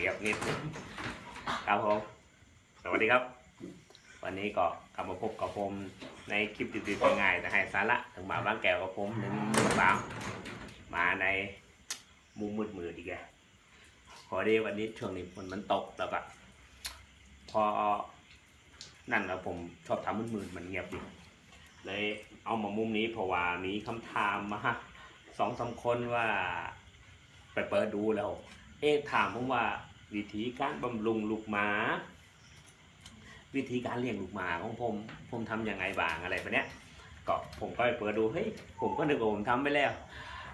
รียบนิดครับผมสวัสดีครับ วันนี้ก็กลับมาพบกับผมในคลิปติดๆง่ายๆแต่ให้สาระถึงมาบ้างแก้วกับผมหนึ่งสามมาในมุมมืดมืดอีกแล้วพอดีวันนี้ช่วงนี้ฝนมันตกแล้วก็พอนั่นแล้วผมชอบทำมืดๆมันเงียบดีเลยเอามามุมนี้เพราะว่ามีคำถามมาสองสามคนว่า ไปเปิดดูแล้ว เอ๊ะถามผมว่า วิธีการบำรุงลูกหมา วิธีการเลี้ยงลูกหมาของผม ผมทำยังไงบ้างอะไรแบบเนี้ยก็ผมก็ไปเปิดดูเฮ้ยผมก็นึกว่าผมทำไปแล้ว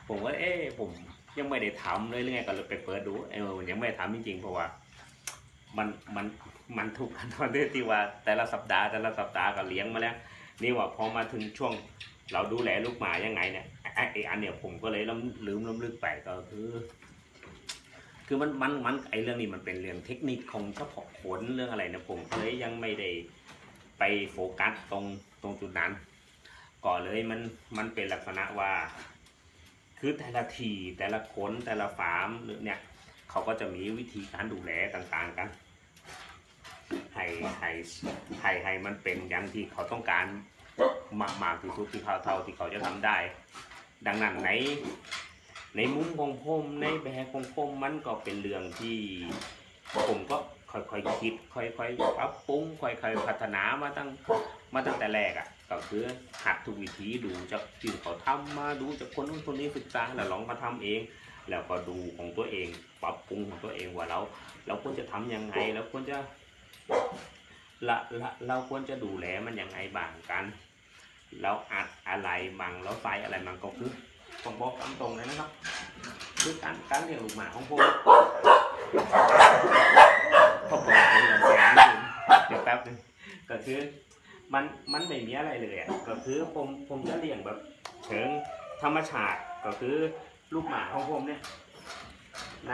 ผมก็เอ๊ะผมยังไม่ได้ทำเลยหรือไงก็เลยไปเปิดดูเออมันยังไม่ได้ทำจริงๆเพราะว่า มันมันมันถูกกันตอนที่ว่า แต่ละสัปดาห์แต่ละสัปดาห์ก็เลี้ยงมาแล้วนี่ว่าพอมาถึงช่วงเราดูแลลูกหมายังไงเนี่ยไอ้อันเนี่ยผมก็เลยลืมลืมลึกไปก็คือ คือมันมันมันไอเรื่องนี้มันเป็นเรื่องเทคนิคของเฉพาะขนเรื่องอะไรเนี่ยผมก็เลยยังไม่ได้ไปโฟกัสตรงตรงจุดนั้น ก่อนเลยมันมันเป็นลักษณะว่า คือแต่ละทีแต่ละขนแต่ละฟาร์มหรือเนี่ยเขาก็จะมีวิธีการดูแลต่างๆกันให้ให้ให้ให้มันเป็นอย่างที่เขาต้องการมากมากที่สุดที่เขาเท่าที่เขาจะทำได้ ดังนั้นใน ในมุมของผมในแบบของผมมันก็เป็นเรื่องที่ผมก็ค่อยๆคิด ค่อยๆปรับปรุงค่อยๆพัฒนามาตั้งมาตั้งแต่แรกอะก็คือหัดทุกวิธีดูจากที่เขาทำมาดูจากคนนู้นคนนี้ศึกษาแล้วลองมาทำเอง แล้วก็ดูของตัวเอง ปรับปรุงของตัวเองว่าเราเราควรจะทำยังไงเราควรจะละละเราควรจะดูแลมันยังไงบ้างกัน เราอัดอะไรบ้างเราใส่อะไรมันก็คือ ผมบอกตามตรงเลยนะครับ คือการการเลี้ยงลูกหมาของผมพอผมเป็นเรื่องแสนนึงเดี๋ยวแป๊บนึงก็คือมันมันไม่มีอะไรเลยอะก็คือผมผมจะเลี้ยงแบบเชิงธรรมชาติก็คือลูกหมาของผมเนี่ยใน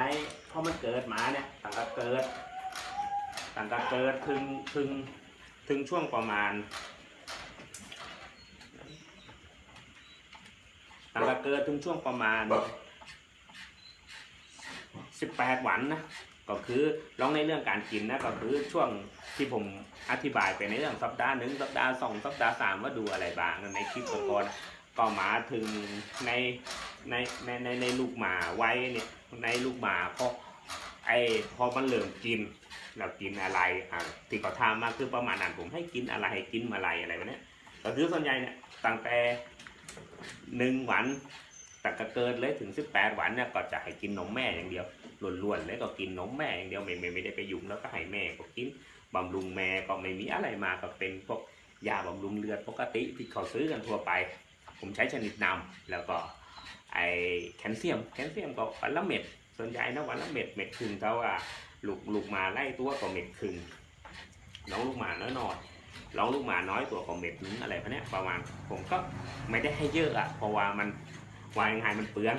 พอมันเกิดมาเนี่ยตั้งแต่เกิดตั้งแต่เกิดถึงถึงถึงช่วงประมาณ ตั้งแต่เกิดถึงช่วงประมาณ 18 วันนะ ก็คือลองในเรื่องการกินนะ ก็คือช่วงที่ผมอธิบายไปในเรื่องสัปดาห์หนึ่งสัปดาห์สองสัปดาห์สามว่าดูอะไรบ้างในคลิปก่อนๆก็มาถึงในในในในในลูกหมาไว้เนี่ยในลูกหมาพอไอพอมันเริ่มกินเรากินอะไรอะที่เขาทำมาคือประมาณนั้นผมให้กินอะไรให้กินอะไรอะไรแบบเนี้ยก็คือส่วนใหญ่เนี่ยตั้งแต่ หนึ่งวันแต่ก็เกินเลยถึง18วันเนี่ยก็จะให้กินนมแม่อย่างเดียวล้วนๆเลยก็กินนมแม่อย่างเดียวไม่ไม่ไม่ได้ไปยุ่งแล้วก็ให้แม่ก็กินบำรุงแม่ก็ไม่มีอะไรมาก็เป็นพวกยาบำรุงเลือดปกติที่เขาซื้อกันทั่วไป ผมใช้ชนิดนำแล้วก็ไอแคลเซียมแคลเซียมก็วันละเม็ดส่วนใหญ่นะวันละเม็ดเม็ดครึ่งเท่าว่าลูกลูกมาไล่ตัวก็เม็ดครึ่งน้องลูกมาน้อย น่อยลองลูกหมาน้อยตัวก็เม็ดนึงอะไรพวกเนี้ยประมาณผมก็ไม่ได้ให้เยอะอะเพราะว่ามันวางยังไงมันเปลือง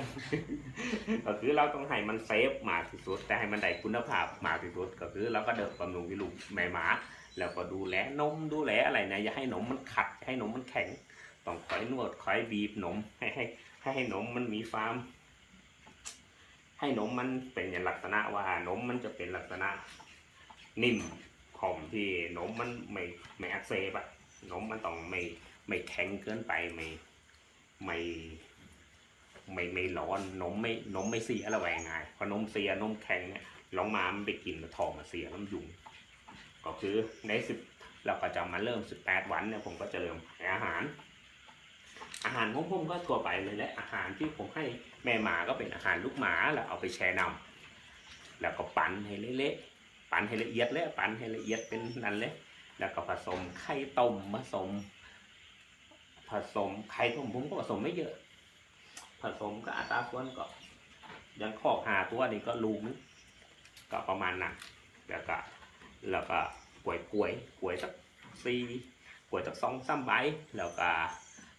ก็คือเราต้องให้มันเซฟมาที่สุด แต่ให้มันได้คุณภาพหมาที่สุด ก็คือเราก็เดินบำรุงที่ลูกแม่หมา แล้วก็ดูแลนมดูแลอะไรนะอย่าให้นมมันขัดให้นมมันแข็งต้องคอยนวดคอยบีบนมให้ให้ให้ให้นมมันมีฟาร์มให้นมมันเป็นอย่างลักษณะว่านมมันจะเป็นลักษณะนิ่ม หอมที่นมมันไม่ไม่อักเสบอะนมมันต้องไม่ไม่แข็งเกินไปไม่ไม่ไม่ไม่ร้อนนมไม่นมไม่เสียอะไรแวงไงพอนมเสียนมแข็งเนี่ยลองมามันไปกินแล้วท้องมาเสียน้ำยุงก็คือในสิบเราก็จะมาเริ่มสิบแปดวันเนี่ยผมก็จะเริ่มให้อาหาร อาหารของผมก็ทั่วไปเลยและอาหารที่ผมให้แม่หมาก็เป็นอาหารลูกหมาแล้วเอาไปแช่น้ำแล้วก็ปั่นให้เละๆ ปั่นให้ละเอียดเลยปั่นให้ละเอียดเป็นนั่นเลยแล้วก็ผสมไข่ต้มผสม ผสมไข่ต้มผมก็ผสมไม่เยอะ ผสมก็อัตราส่วนก็ยังคอกหาตัวนี่ก็ลูกนึงก็ประมาณนั้นแล้วก็แล้วก็กล้วยกล้วยกล้วยสักสี่กล้วยสักสองสามใบแล้วก็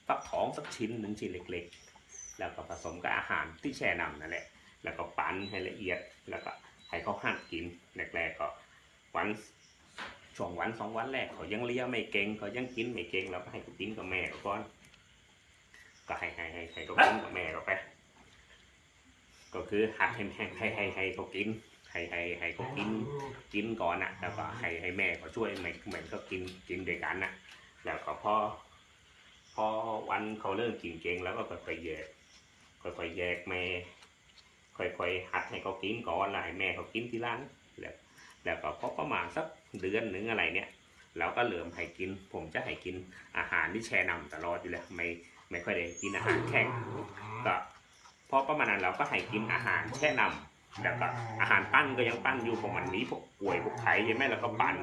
ฟักทองสักชิ้นหนึ่งชิ้นเล็ก ๆ แล้วก็ผสมกับอาหารที่แช่น้ำนั่นแหละแล้วก็ปั้นให้ละเอียดแล้วก็ ให้เขาหั่นกินแรกๆก็วันช่วงวันสองวันแรกเขายังเลี้ยไม่เก่งเขายังกินไม่เก่งเราก็ให้เขากินกับแม่เขาก่อนก็ให้ให้ให้ให้เขากินกับแม่เขาไปก็คือหัดให้ให้ให้ให้ให้เขากินให้ให้ให้เขากินกินก่อนนะแล้วก็ให้ให้แม่เขาช่วยเหมือนเหมือนเขากินกินด้วยกันนะแล้วก็พอพอวันเขาเริ่มกินเก่งแล้วก็ค่อยๆแยกค่อยๆแยกแม่ ค่อยๆหัดให้เขากินก่อนแล้วให้แม่เขากินทีหลังแล้วแล้วก็พอประมาณสักเดือนหนึ่งอะไรเนี่ยเราก็เริ่มให้กิน ผมจะให้กินอาหารที่แช่น้ำตลอดอยู่แล้วไม่ไม่ค่อยได้กินอาหารแข็งก็พอประมาณนั้นเราก็ให้กินอาหารแช่น้ำแล้วก็อาหารปั้นก็ยังปั้นอยู่ของมันนี้พวกกล้วยพวกไข่ใช่ไหมแล้วก็ปั้น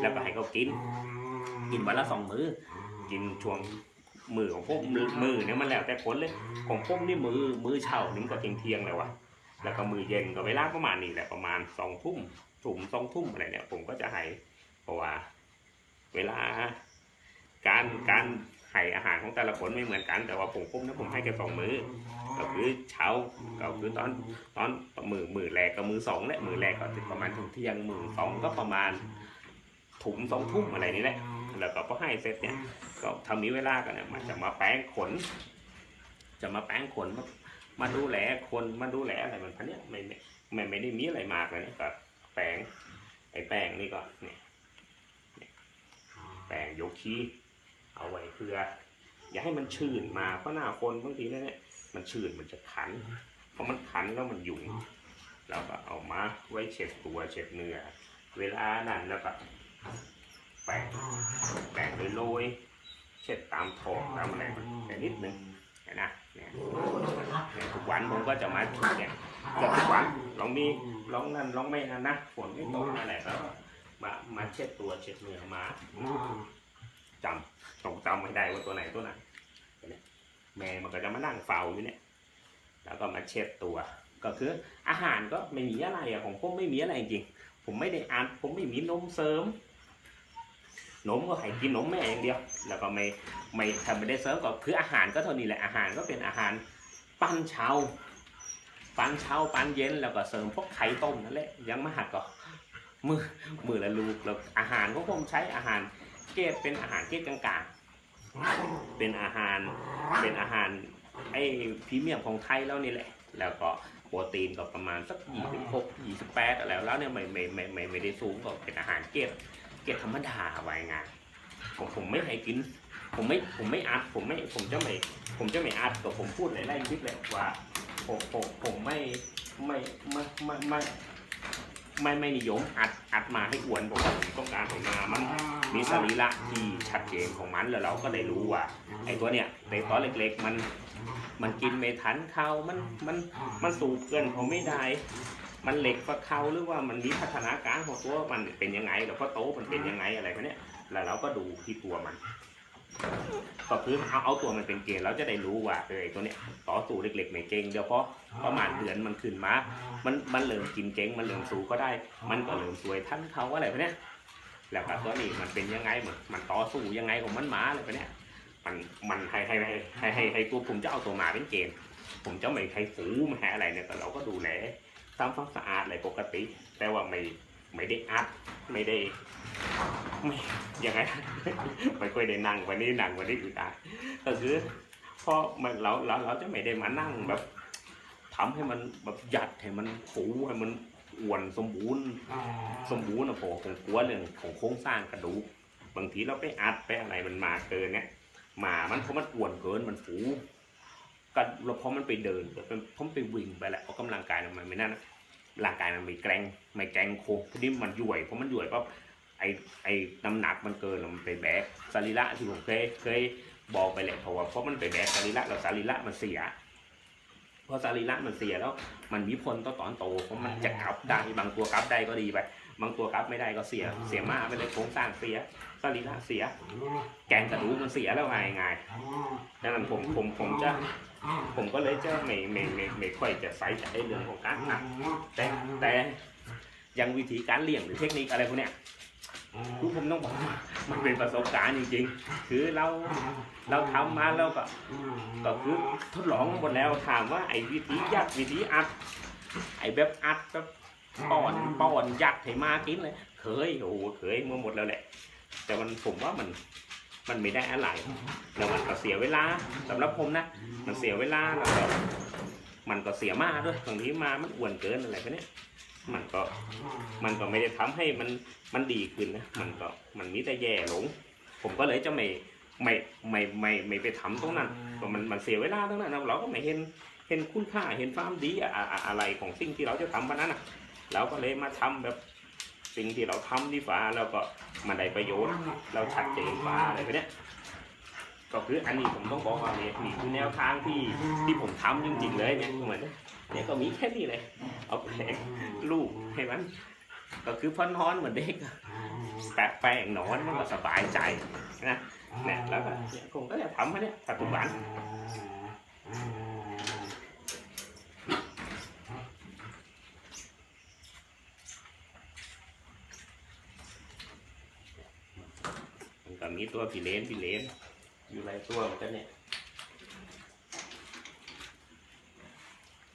แล้วก็ให้เขากิน กินวันละสองมื้อ กินช่วงมือของพวกมือมือเนี่ยมันแล้วแต่คนเลย ของพวกนี่มือมือเช้านี่มันก็เที่ยงเที่ยงเลยวะ แล้วก็มือเย็นก็เวลาประมาณนี้แหละประมาณสองทุ่มถุ่มสองทุ่มอะไรเนี่ยผมก็จะให้เพราะว่า เวลา การการให้อาหารของแต่ละคนไม่เหมือนกัน แต่ว่าผมพวกนั้นผมให้แค่สองมื้อก็คือเช้าก็คือตอนตอนมือมือแรกกับมือสองและมือแรกก็ประมาณถึงเที่ยงมือสองก็ประมาณถุงสองทุ่มอะไรนี่แหละแล้วก็พอให้เสร็จเนี่ยก็ทำมีเวลากันเนี่ยมันจะมาแป้งขน จะมาแป้งขนมา มาดูแลคนมาดูแลอะไรมันพันเนี้ยไม่ไม่ไม่ไม่ได้มีอะไรมากเลยเนี่ยก็แป้งไอ้แป้งนี่ก็เนี่ยเนี่ยแป้งโยคีเอาไว้เพื่อ อย่าให้มันชื้นมาเพราะหน้าคนบางทีเนี่ยมันชื้นมันจะขันพอมันขันแล้วมันยุ่งเราก็เอามาไว้เช็ดตัวเช็ดเนื้อเวลานั้นแล้วก็แปรงแปรงโรยๆเช็ดตามท้องตามอะไรมันแค่นิดนึงเห็ นะเนี่ยทุกวันผมก็จะมาถูเนี่ยก็ทุกวันลองมีลองนั่นลองไม่นั่นนะฝนไม่ตกอะไรก็มามาเช็ดตัวเช็ดเนื้อมาจำต้องจำไม่ได้ว่าตัวไหนตัวไหนแม่มันก็จะมานั่งเฝ้าอยู่เนี่ย แล้วก็มาเช็ดตัว ก็คืออาหารก็ไม่มีอะไรอะของผมไม่มีอะไรจริง ผมไม่ได้อ่านผมไม่มีนมเสริม นมก็ให้กินนมแม่อย่างเดียว แล้วก็ไม่ไม่ทำไม่ได้เสริมก็คืออาหารก็เท่านี้แหละอาหารก็เป็นอาหารปั้นเช้าปั้นเช้าปั้นเย็นแล้วก็เสริมพวกไข่ต้มนั่นแหละยังมาหัดก็มือมือละลูกแล้วอาหารก็ผมใช้อาหารเกรดเป็นอาหารเกรดกลางๆ เป็นอาหารเป็นอาหารไอ้พรีเมียมของไทยแล้วนี่แหละ แล้วก็โปรตีนก็ประมาณสักยี่สิบหกยี่สิบแปดอะไรแล้วเนี่ยไม่ไม่ไม่ไม่ได้สูงก็เป็นอาหารเกรด เกรดธรรมดาไว้งานผมผมไม่ให้กิน ผมไม่ผมไม่อัดผมไม่ผมจะไม่ ผมจะไม่อัดก็ผมพูดหลายๆคลิปเลยว่าผมผมผมไม่ไม่ไม่ไม่ไม่ไม่ไม่นิยมอัดอัดมาให้อ้วนผมต้องการให้มามันมีสรีระที่ชัดเจนของมันแล้วเราก็ได้รู้ว่าไอ้ตัวเนี้ยในตอนเล็กๆมัน มันกินไม่ทันเขามันมันมันสูบเกินเขาไม่ได้ มันเหล็กกว่าเขาหรือว่ามันมีพัฒนาการของตัวมันเป็นยังไงแล้วก็โตมันเป็นยังไงอะไรพวกเนี้ยแล้วเราก็ดูที่ตัวมันก็คือเอาเอาตัวมันเป็นเกณฑ์เราจะได้รู้ว่าเออไอตัวเนี้ยต่อสู้เล็กๆไม่เก่งเดี๋ยวพอประมาณเดือนมันขึ้นมา มันมันเริ่มกินเก่งมันเริ่มสู้ก็ได้ มันก็เริ่มสวยทันเขาอะไรพวกเนี้ยแล้วก็ตัวนี้มันเป็นยังไงมันมันต่อสู้ยังไงของมันหมาอะไรไปเนี่ยมันมันให้ให้ให้ให้ให้ให้ตัวผมจะเอาตัวหมาเป็นเกณฑ์ผมจะไม่ให้ฝูไม่ให้อะไรเนี่ยแต่เราก็ดูแล ทำความสะอาดอะไรปกติ แต่ว่าไม่ไม่ได้อัดไม่ได้ไม่ยังไงไม่ค่อยได้นั่งวันนี้นั่งวันนี้คือตายก็คือเพราะมันเราเราเราจะไม่ได้มานั่งแบบทำให้มันแบบหยัดให้มันฟูให้มันอ้วนสมบูรณ์สมบูรณ์นะผมผมกลัวเรื่องของโครงสร้างกระดูกบางทีเราไปอัดไปอะไรมันมาเกินเนี่ยหมามันเพราะมันอ้วนเกินมันฟู กันแล้วเพราะมันไปเดินเพราะมันไปวิ่งไปแหละเพราะกำลังกายมันไม่นั่นร่างกายมันไม่แกร่งไม่แกร่งโคทีนี้มันย่วยเพราะมันย่วยปั๊บไอไอน้ำหนักมันเกินแล้วมันไปแบกสรีระที่ผมเคยเคยบอกไปแหละเพราะว่าเพราะมันไปแบกสรีระแล้วสรีระมันเสียพอสรีระมันเสียแล้ว มันมีผลต่อตอนโตเพราะมันจะกลับได้บางตัวกลับได้ก็ดีไปบางตัวกลับไม่ได้ก็เสียเสียมากไปเลยโครงสร้างเสีย รีระเสีย แกนกระดูกมันเสียแล้วไงไงดังนั้นผมผมผมจะ ผมก็เลยจะไม่ไม่ไม่ไม่ค่อยจะใส่ใจเรื่องของการอัดแต่แต่ยังวิธีการเลี้ยงหรือเทคนิคอะไรพวกเนี้ยคือผมต้องบอกว่ามันเป็นประสบการณ์จริงๆ คือเราเราทำมาแล้วก็ก็คือทดลองมาหมดแล้วถามว่าไอ้วิธียัดวิธีอัด ไอ้แบบอัดแบบป้อนป้อนยัดให้มากินเลยเคยโอ้โหเคยมาหมดแล้วแหละ แต่มันผมว่ามันมันไม่ได้อะไรแล้วมันก็เสียเวลาสำหรับผมนะ มันเสียเวลาแล้วก็มันก็เสียมากด้วยบางทีมามันอ้วนเกินอะไรไปเนี้ยมันก็มันก็ไม่ได้ทำให้มันมันดีขึ้นนะมันก็มันมีแต่แย่ลง ผมก็เลยจะไม่ไม่ไม่ไม่ไม่ไปทำตรงนั้นก็มันมันเสียเวลาตรงนั้นเราก็ไม่เห็นเห็นคุณค่าเห็นความดีอะอะไรของสิ่งที่เราจะทำวันนั้นนะเราก็เลยมาทำแบบ สิ่งที่เราทำดีฟ้าแล้วก็มันได้ประโยชน์ เราชัดเจนฟ้าอะไรไปเนี้ยก็คืออันนี้ผมต้องบอกว่าเนี่ยนี่คือแนวทางที่ที่ผมทำจริง ๆ เลยเนี่ยเหมือนเนี่ยก็มีแค่นี้เลย เอาแปรงลูกให้มันก็คือพอนอนเหมือนเด็กอะแปะแป้งนอนมันก็สบายใจนะเนี่ยแล้วก็เนี่ยผมก็จะทำมาเนี่ยปัจจุบันมันก็มี ตัวผีเลนผีเลนอยู่หลายตัวเหมือนกันเนี่ย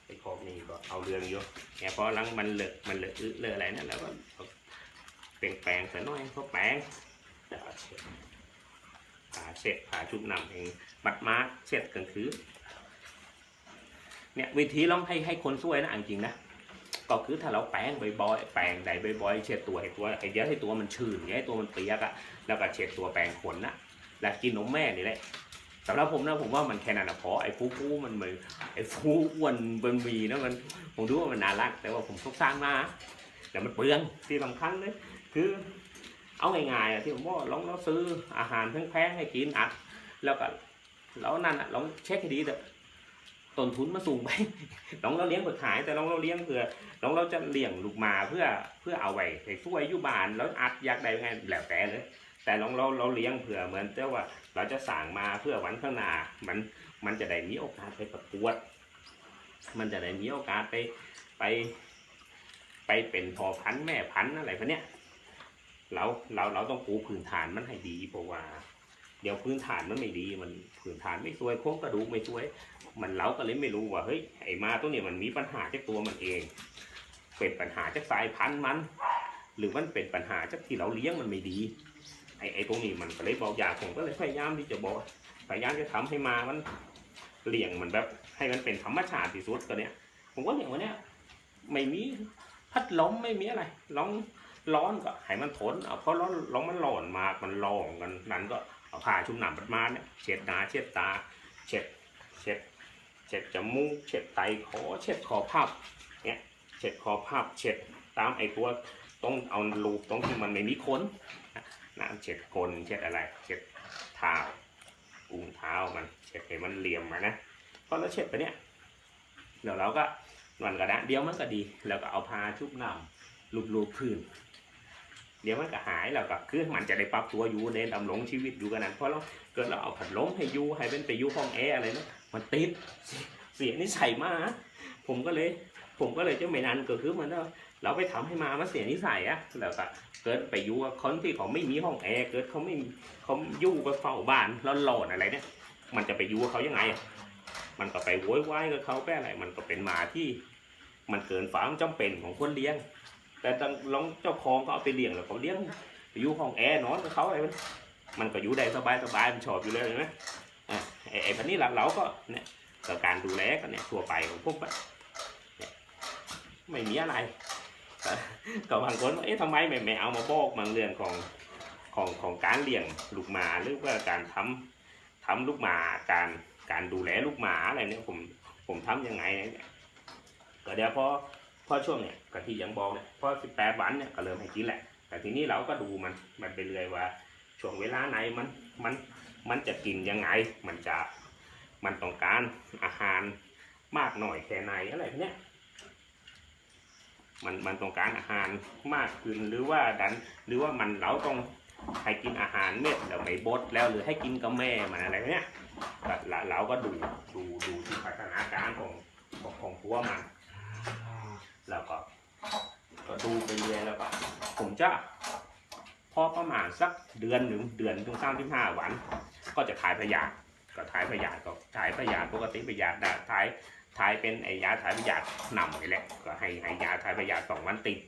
ไอ้ขอบนี่ก็เอาเรื่องอยู่เนี่พอหลังมันเลอะมันเลอะอึเลอะอะไรนั่นแล้วก็เอาแปรงแปรงๆใส่น่อยเพราะแปรงแล้วเอาเช็ดผ่าเช็ดผ่าชุบน้ำเองบัดมาเช็ดกันคือเนี่ยวิธีลองให้ให้คนช่วยนะจริงนะ ก็คือถ้าเราแปรงบ่อยๆแปรงใดบ่อยๆเช็ดตัวให้ตัวไอ้เดี๋ยวให้ตัวมันชื้นให้ตัวมันเปียกอะแล้วก็เช็ดตัวแปรงขนนะแล้วกินนมแม่นี่แหละสำหรับผมนะผมว่ามันแค่นั้นนะพอไอ้ฟูฟูมันเหมือนไอ้ฟูอ้วนมันมีนะมันผมดูว่ามันน่ารัก แต่ว่าผมต้องสร้างมาแต่มันเปลืองที่สำคัญเลยคือ เอาง่ายๆอะที่ผมบอกลองเราซื้ออาหารแพงๆให้กินอะแล้วก็แล้วนั่นอะลองเช็คให้ดีเถอะ ต้นทุนมาสูงไปลองเราเลี้ยงเพื่อขาย แต่ลองเราเลี้ยงเพื่อลองเราจะเลี้ยงลูกมาเพื่อเพื่อเอาไว้ให้ช่วยอยู่บ้านแล้วอัดอยากได้ยังไงแล้วแต่เลย แต่ลองเราเราเลี้ยงเผื่อเหมือนเจ้าว่า เราจะสั่งมาเพื่อวันข้างหน้ามันมันจะได้มีโอกาสไปประกวด มันจะได้มีโอกาสไปไป ไปเป็นพอพันธุ์แม่พันธุ์อะไรพวกเนี้ยเราเราเราต้องปูพื้นฐานมันให้ดีเพราะว่า เดี๋ยวพื้นฐานมันไม่ดี มันพื้นฐานไม่สวยโครงกระดูกไม่สวย มันเราก็เลยไม่รู้ว่าเฮ้ยไอ้มาตัวเนี้ยมันมีปัญหาจากตัวมันเอง เป็นปัญหาจากสายพันธุ์มัน หรือมันเป็นปัญหาจากที่เราเลี้ยงมันไม่ดี ไอ้ไอ้ตรงนี้มันก็เลยบอกอยากผมก็เลยพยายามที่จะบอกพยายามจะทำให้มามันเลี้ยงมันแบบให้มันเป็นธรรมชาติที่สุดก็เนี้ย ผมว่าอย่างวันเนี้ยไม่มีพัดลมไม่มีอะไรร้องร้อนก็ให้มันทนเอาเพราะร้อนร้อนมันร้อนมากมันร้องกันนั้นก็ เอาผ้าชุ่มน้ำปัดมาเนี่ยเช็ดหน้าเช็ดตา เช็ดเช็ดเช็ดจมูกเช็ดไตคอเช็ดคอพับเนี่ยเช็ดคอพับเช็ดตามไอ้ตัวต้องเอาลูกตรงที่มันไม่มีขนน้ำเช็ดกลเช็ดอะไร เช็ดเท้าอุ้งเท้ามันเช็ดให้มันเหลี่ยมมานะพอเราเช็ดไปเนี่ยเดี๋ยวเราก็นอนกระดานเดียวมันก็ดี แล้วก็เอาผ้าชุบน้ำลูบๆพื้น เดี๋ยวมันก็หายแล้วก็คือมันจะได้ปรับตัวอยู่ในดำรงชีวิตอยู่กันนั้นเพราะเราเกิดเราเอาผัดล้มให้อยู่ให้เป็นไปอยู่ห้องแอร์อะไรนะมันติดเสียนิสัยมากผมก็เลย ผมก็เลยจะไม่นานก็คือมือนเราไปทำให้มามันเสียนิสัยอะแล้วก็เกิดไปอยู่กับคนที่เขาไม่มีห้องแอร์เกิดเขาไม่เขาอยู่กับเฝ้าบ้านแล้วหลอนอะไรเนี่ยมันจะไปอยู่กับเขายังไง มันก็ไปโวยวายกับเขาแป้อะไรมันก็เป็นหมาที่ มันเกินความจำเป็นของคนเลี้ยง แต่ต้องลองเจ้าของก็เอาไปเลี้ยงแล้วเขาเลี้ยงอยู่ห้องแอร์นอนกับเขาอะไรมันมันก็อยู่ได้สบายสบายมันชอบอยู่เลยเห็นไหมไอ้ไอ้พันนี้หลักเราก็เนี่ยกการดูแลก็เนี่ยทั่วไปของพวกมันเนี่ยไม่มีอะไรก็บางคนเอ๊ะทำไมไม่ไม่เอามาบอกบางเรื่องของของของการเลี้ยงลูกหมาหรือว่าการทำทำลูกหมาการการดูแลลูกหมาอะไรเนี่ยผมผมทำยังไงเนี่ยก็เดี๋ยวพอ พอช่วงเนี่ยก็ที่ยังบอกเนี่ยพอสิบแปดวันเนี่ยก็เริ่มให้กินแหละ แต่ทีนี้เราก็ดูมันมันไปเรื่อยว่าช่วงเวลาไหนมันมันมันจะกินยังไง มันจะมันต้องการอาหารมากหน่อยแค่ไหนอะไรเนี้ยมันมันต้องการอาหารมากขึ้นหรือว่าดัน หรือว่ามันเราต้องให้กินอาหารเม็ดแล้วไม่บดแล้วหรือให้กินกับแม่มันอะไรเนี้ยเราเราก็ดูดูดูที่พัฒนาการของของของพัวมัน แล้วก็ก็ดูไปเรื่อยแล้วก็ผมจะพอประมาณสักเดือนหนึ่งเดือนถึงสามสิบห้าวัน ก็จะถ่ายพยาธิก็ถ่ายพยาธิก็ถ่ายพยาธิปกติพยาธิได้ถ่ายถ่ายเป็นไอยาถ่ายพยาธินำนี่แหละก็ให้ให้ยาถ่ายพยาธิสองวันติด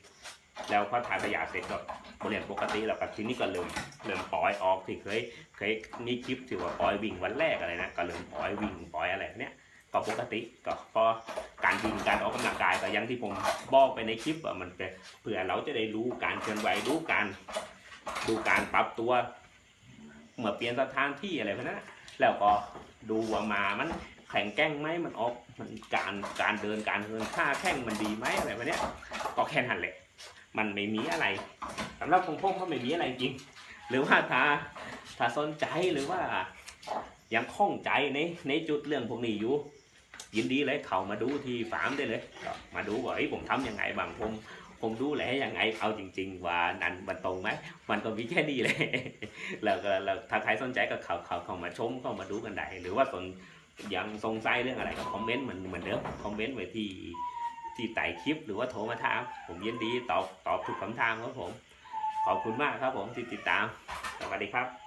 แล้วพอถ่ายพยาธิเสร็จก็บริเวณปกติแล้วก็ทีนี้ก็เริ่มเริ่มปล่อยออกที่เคยเคยมีคลิปที่ว่าปล่อยวิ่งวันแรกอะไรนะก็เริ่มปล่อยวิ่งปล่อยอะไรเนี้ย ก็ปกติก็พอการวิ่งการออกกำลังกายก็อยังที่ผมบอกไปในคลิปว่ามันเป็นเพื่อเราจะได้รู้การเคลื่อนไหวรู้การดูการปรับตัวเมื่อเปลี่ยนสถานที่อะไรพวกนั้นแล้วก็ดูว่ามามันแข็งแกร่งไหมมันออกมันการการเดินการเดินท่าแข้งมันดีไหมอะไรพวกนี้ก็แค่นั้นแหละ มันไม่มีอะไรสำหรับผมพงก็ไม่มีอะไรจริง หรือว่าถ้าถ้าสนใจหรือว่ายังข้องใจในในจุดเรื่องพวกนี้อยู่ ยินดีเลยเขามาดูที่ฟาร์มได้เลยก็มาดูว่าผมทำยังไงบ้างผมผมดูแลยังไงเอาจริง ๆ ว่านั้นมันตรงไหมมันก็มีแค่นี้เลยแล้วก็แล้วถ้าใครสนใจก็เขาเขาเข้ามาชมเข้ามาดูกันได้หรือว่าสนยังสงสัยเรื่องอะไรก็คอมเมนต์เหมือนเหมือนเดิมคอมเมนต์ไว้ที่ที่ใต้คลิปหรือว่าโทรมาถาม ผมยินดีตอบตอบทุกคำถามครับผม ขอบคุณมากครับผมที่ติดตาม สวัสดีครับ